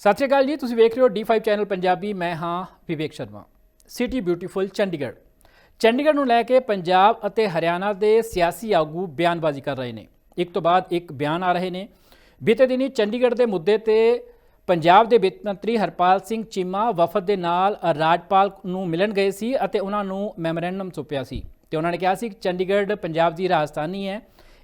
ਸਤਿ ਸ਼੍ਰੀ ਅਕਾਲ ਜੀ, ਤੁਸੀਂ ਵੇਖ ਰਹੇ ਹੋ D5 ਚੈਨਲ ਪੰਜਾਬੀ, ਮੈਂ ਹਾਂ Vivek Sharma. City beautiful Chandigarh. Chandigarh ਨੂੰ ਲੈ ਕੇ ਪੰਜਾਬ ਅਤੇ ਹਰਿਆਣਾ ਦੇ ਸਿਆਸੀ ਆਗੂ ਬਿਆਨਬਾਜ਼ੀ ਕਰ ਰਹੇ ਨੇ। ਇੱਕ ਤੋਂ ਬਾਅਦ ਇੱਕ ਬਿਆਨ ਆ ਰਹੇ ਨੇ। ਬੀਤੇ ਦਿਨੀ ਚੰਡੀਗੜ੍ਹ ਦੇ ਮੁੱਦੇ ਤੇ ਪੰਜਾਬ ਦੇ ਵਿੱਤ ਮੰਤਰੀ ਹਰਪਾਲ ਸਿੰਘ ਚੀਮਾ ਵਫਦ ਦੇ ਨਾਲ ਰਾਜਪਾਲ ਨੂੰ ਮਿਲਣ ਗਏ ਸੀ ਅਤੇ ਉਹਨਾਂ ਨੂੰ ਮੈਮੋਰੈਂਡਮ ਸੌਂਪਿਆ ਸੀ। ਤੇ ਉਹਨਾਂ ਨੇ ਕਿਹਾ ਸੀ ਕਿ ਚੰਡੀਗੜ੍ਹ ਪੰਜਾਬ ਦੀ ਰਾਜਧਾਨੀ ਹੈ।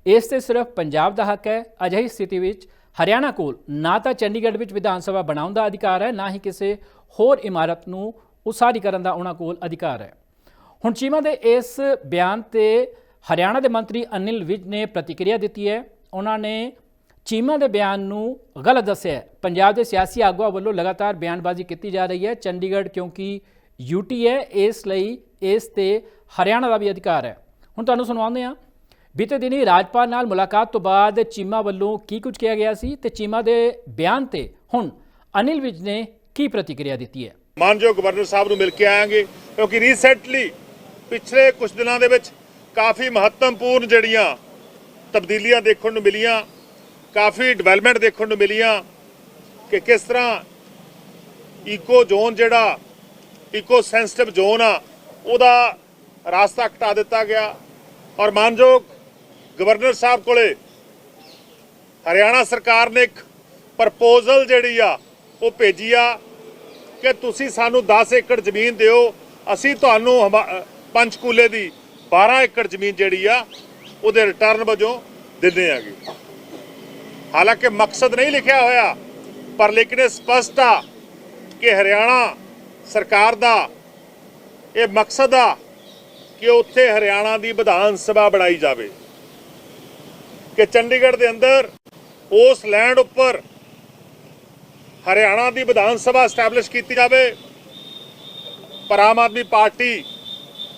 ਇਸ ਤੇ ਸਿਰਫ ਪੰਜਾਬ ਦਾ ਹੱਕ ਹੈ। ਅਜਿਹੀ ਸਥਿਤੀ ਵਿੱਚ ਹਰਿਆਣਾ ਕੋਲ ਨਾ ਤਾਂ ਚੰਡੀਗੜ੍ਹ ਵਿੱਚ ਵਿਧਾਨ ਸਭਾ ਬਣਾਉਣ ਦਾ ਅਧਿਕਾਰ ਹੈ, ਨਾ ਹੀ ਕਿਸੇ ਹੋਰ ਇਮਾਰਤ ਨੂੰ ਉਸਾਰੀ ਕਰਨ ਦਾ ਉਹਨਾਂ ਕੋਲ ਅਧਿਕਾਰ ਹੈ। ਹੁਣ ਚੀਮਾ ਦੇ ਇਸ ਬਿਆਨ ਤੇ ਹਰਿਆਣਾ ਦੇ ਮੰਤਰੀ ਅਨਿਲ ਵਿਜ ਨੇ ਪ੍ਰਤੀਕਿਰਿਆ ਦਿੱਤੀ ਹੈ। ਉਹਨਾਂ ਨੇ ਚੀਮਾ ਦੇ ਬਿਆਨ ਨੂੰ ਗਲਤ ਦੱਸਿਆ ਪੰਜਾਬ ਦੇ ਸਿਆਸੀ ਆਗੂਆਂ ਵੱਲੋਂ ਲਗਾਤਾਰ ਬਿਆਨਬਾਜ਼ੀ ਕੀਤੀ ਜਾ ਰਹੀ ਹੈ। ਚੰਡੀਗੜ੍ਹ ਕਿਉਂਕਿ ਯੂਟੀ ਹੈ, ਇਸ ਲਈ ਇਸ ਤੇ ਹਰਿਆਣਾ ਦਾ ਵੀ ਅਧਿਕਾਰ ਹੈ। ਹੁਣ ਤੁਹਾਨੂੰ ਸੁਣਾਉਂਦੇ ਹਾਂ ਬੀਤੇ ਦਿਨੀ ਰਾਜਪਾਲ ਨਾਲ ਮੁਲਾਕਾਤ ਤੋਂ ਬਾਅਦ ਚੀਮਾ ਵੱਲੋਂ ਕੀ ਕੁਝ ਕਿਹਾ ਗਿਆ ਸੀ ਤੇ ਚੀਮਾ ਦੇ ਬਿਆਨ ਤੇ ਹੁਣ ਅਨਿਲ ਵਿਜ ਨੇ ਕੀ ਪ੍ਰਤੀਕਿਰਿਆ ਦਿੱਤੀ ਹੈ? ਮਾਨਯੋਗ ਗਵਰਨਰ ਸਾਹਿਬ ਨੂੰ ਮਿਲ ਕੇ ਆਵਾਂਗੇ ਕਿਉਂਕਿ ਰੀਸੈਂਟਲੀ ਪਿਛਲੇ ਕੁਝ ਦਿਨਾਂ ਦੇ ਵਿੱਚ ਕਾਫੀ ਮਹੱਤਵਪੂਰਨ ਜਿਹੜੀਆਂ ਤਬਦੀਲੀਆਂ ਦੇਖਣ ਨੂੰ ਮਿਲੀਆਂ, ਕਾਫੀ ਡਿਵੈਲਪਮੈਂਟ ਦੇਖਣ ਨੂੰ ਮਿਲੀਆਂ ਕਿ ਕਿਸ ਤਰ੍ਹਾਂ ਈਕੋ ਜ਼ੋਨ ਜਿਹੜਾ ਈਕੋ ਸੈਂਸਿਟਿਵ ਜ਼ੋਨ ਆ, ਉਹਦਾ ਰਾਸਤਾ ਘਟਾ ਦਿੱਤਾ ਗਿਆ। ਔਰ ਮਾਨਯੋਗ ਗਵਰਨਰ ਸਾਹਿਬ ਕੋਲੇ, ਹਰਿਆਣਾ ਸਰਕਾਰ ਨੇ ਇੱਕ ਪ੍ਰਪੋਜ਼ਲ ਜਿਹੜੀ ਆ, ਉਹ ਭੇਜੀ ਆ ਕਿ ਤੁਸੀਂ ਸਾਨੂੰ 10 ਏਕੜ ਜ਼ਮੀਨ ਦਿਓ। ਅਸੀਂ ਤੁਹਾਨੂੰ ਹਮਾ- ਪੰਚਕੂਲੇ ਦੀ 12 ਏਕੜ ਜ਼ਮੀਨ ਜਿਹੜੀ ਆ, ਉਹਦੇ ਰਿਟਰਨ ਵਜੋਂ ਦਿੰਦੇ ਆਗੇ। ਹਾਲਾਂਕਿ ਮਕਸਦ ਨਹੀਂ ਲਿਖਿਆ ਹੋਇਆ, ਪਰ ਲੇਕਿਨ ਇਹ ਸਪਸ਼ਟ ਆ ਕਿ ਹਰਿਆਣਾ ਸਰਕਾਰ ਦਾ ਇਹ ਮਕਸਦ ਆ ਕਿ ਉੱਥੇ ਹਰਿਆਣਾ ਦੀ ਵਿਧਾਨ ਸਭਾ ਬਣਾਈ ਜਾਵੇ। ਕਿ ਚੰਡੀਗੜ੍ਹ ਦੇ ਅੰਦਰ ਉਸ ਲੈਂਡ ਉੱਪਰ ਹਰਿਆਣਾ ਦੀ ਵਿਧਾਨ ਸਭਾ ਸਟੈਬਲਿਸ਼ ਕੀਤੀ ਜਾਵੇ, ਪਰ ਆਮ ਆਦਮੀ ਪਾਰਟੀ,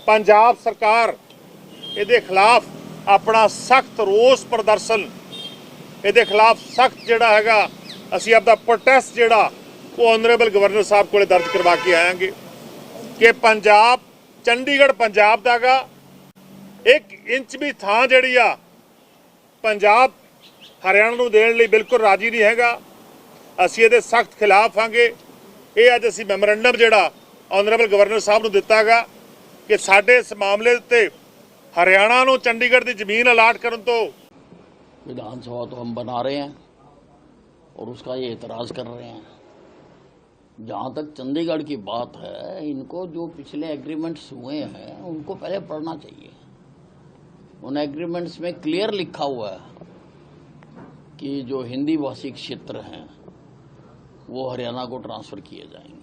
ਪੰਜਾਬ ਸਰਕਾਰ ਇਹਦੇ ਖਿਲਾਫ ਆਪਣਾ ਸਖਤ ਰੋਸ ਪ੍ਰਦਰਸ਼ਨ, ਇਹਦੇ ਖਿਲਾਫ ਸਖਤ ਜਿਹੜਾ ਹੈਗਾ, ਅਸੀਂ ਆਪਦਾ ਪ੍ਰੋਟੈਸਟ ਜਿਹੜਾ, ਉਹ ਆਨਰੇਬਲ ਗਵਰਨਰ ਸਾਹਿਬ ਕੋਲੇ ਦਰਜ ਕਰਵਾ ਕੇ ਆਵਾਂਗੇ ਕਿ ਪੰਜਾਬ, ਚੰਡੀਗੜ੍ਹ ਪੰਜਾਬ ਦਾਗਾ ਇੱਕ ਇੰਚ ਵੀ ਥਾਂ ਜਿਹੜੀ ਆ ਪੰਜਾਬ ਹਰਿਆਣਾ ਨੂੰ ਦੇਣ ਲਈ ਬਿਲਕੁਲ ਰਾਜੀ ਨਹੀਂ ਹੈਗਾ ਅਸੀਂ ਇਹਦੇ ਸਖਤ ਖਿਲਾਫ ਹਾਂਗੇ ਇਹ ਅੱਜ ਅਸੀਂ ਮੈਮੋਰੈਂਡਮ ਜਿਹੜਾ ਆਨਰੇਬਲ ਗਵਰਨਰ ਸਾਹਿਬ ਨੂੰ ਦਿੱਤਾਗਾ ਕਿ ਸਾਡੇ ਇਸ ਮਾਮਲੇ ਉੱਤੇ ਹਰਿਆਣਾ ਨੂੰ ਚੰਡੀਗੜ੍ਹ ਦੀ ਜ਼ਮੀਨ ਅਲਾਟ ਕਰਨ ਤੋਂ विधानसभा तो हम बना रहे हैं और उसका ये एतराज़ कर रहे हैं जहाँ तक चंडीगढ़ की बात है इनको जो पिछले एग्रीमेंट्स हुए हैं उनको पहले पढ़ना चाहिए उन एग्रीमेंट्स में क्लियर लिखा हुआ है कि जो हिंदी भाषी क्षेत्र हैं, वो हरियाणा को ट्रांसफ़र किए जाएँगे।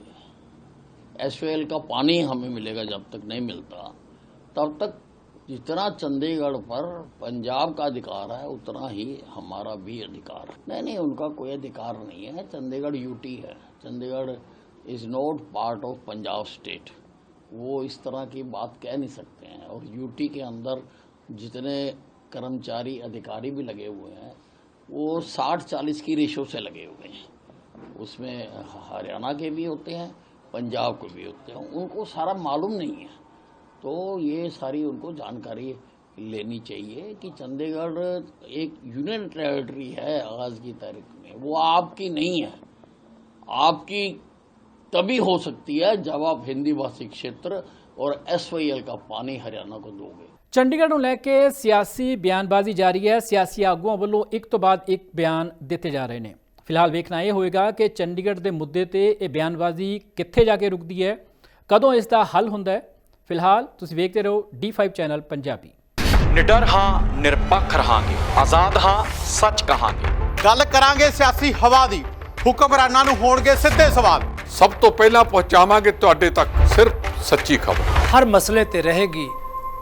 एस का पानी हमें मिलेगा जब तक नहीं मिलता। तब तक जितना चंडीगढ़ पर पंजाब का अधिकार है, उतना ही हमारा भी अधिकार है। नहीं नहीं, उनका कोई अधिकार नहीं है। चंडीगढ़ यूटी है। Chandigarh is not part of Punjab state वो इस तरह की बात कह नहीं सकते हैं। और यूटी के अंदर जितने कर्मचारी अधिकारी भी लगे हुए हैं, वो साठ चालीस की रेशो से लगे हुए हैं। उसमें हरियाणा के भी होते हैं, पंजाब के भी होते हैं, उनको सारा मालूम नहीं है। तो ये सारी उनको जानकारी लेनी चाहिए कि चंडीगढ़ एक यूनियन टेरिटरी है आज की तारीख में। वो आपकी नहीं है। आपकी तभी हो सकती है जब आप हिंदी भाषी क्षेत्र और एसवाईएल का पानी हरियाणा को दोगे। ਚੰਡੀਗੜ੍ਹ ਨੂੰ ਲੈ ਕੇ ਸਿਆਸੀ ਬਿਆਨਬਾਜ਼ੀ ਜਾਰੀ ਹੈ। ਸਿਆਸੀ ਆਗੂਆਂ ਵੱਲੋਂ ਇੱਕ ਤੋਂ ਬਾਅਦ ਇੱਕ ਬਿਆਨ ਦਿੱਤੇ ਜਾ ਰਹੇ ਨੇ। ਫਿਲਹਾਲ ਵੇਖਣਾ ਇਹ ਹੋਏਗਾ ਕਿ ਚੰਡੀਗੜ੍ਹ ਦੇ ਮੁੱਦੇ ਤੇ ਇਹ ਬਿਆਨਬਾਜ਼ੀ ਕਿੱਥੇ ਜਾ ਕੇ ਰੁਕਦੀ ਹੈ ਕਦੋਂ ਇਸ ਦਾ ਹੱਲ ਹੁੰਦਾ ਹੈ। ਫਿਲਹਾਲ ਤੁਸੀਂ ਵੇਖਦੇ ਰਹੋ D5 ਚੈਨਲ ਪੰਜਾਬੀ। ਨਿਡਰ ਹਾਂ ਨਿਰਪੱਖ ਰਹਾਂਗੇ। ਆਜ਼ਾਦ ਹਾਂ ਸੱਚ ਕਹਾਂਗੇ। ਗੱਲ ਕਰਾਂਗੇ ਸਿਆਸੀ ਹਵਾ ਦੀ। ਹੁਕਮਰਾਨਾਂ ਨੂੰ ਹੋਣਗੇ ਸਿੱਧੇ ਸਵਾਲ। ਸਭ ਤੋਂ ਪਹਿਲਾਂ ਪਹੁੰਚਾਵਾਂਗੇ ਤੁਹਾਡੇ ਤੱਕ ਸਿਰਫ ਸੱਚੀ ਖਬਰ। ਹਰ ਮਸਲੇ ਤੇ ਰਹੇਗੀ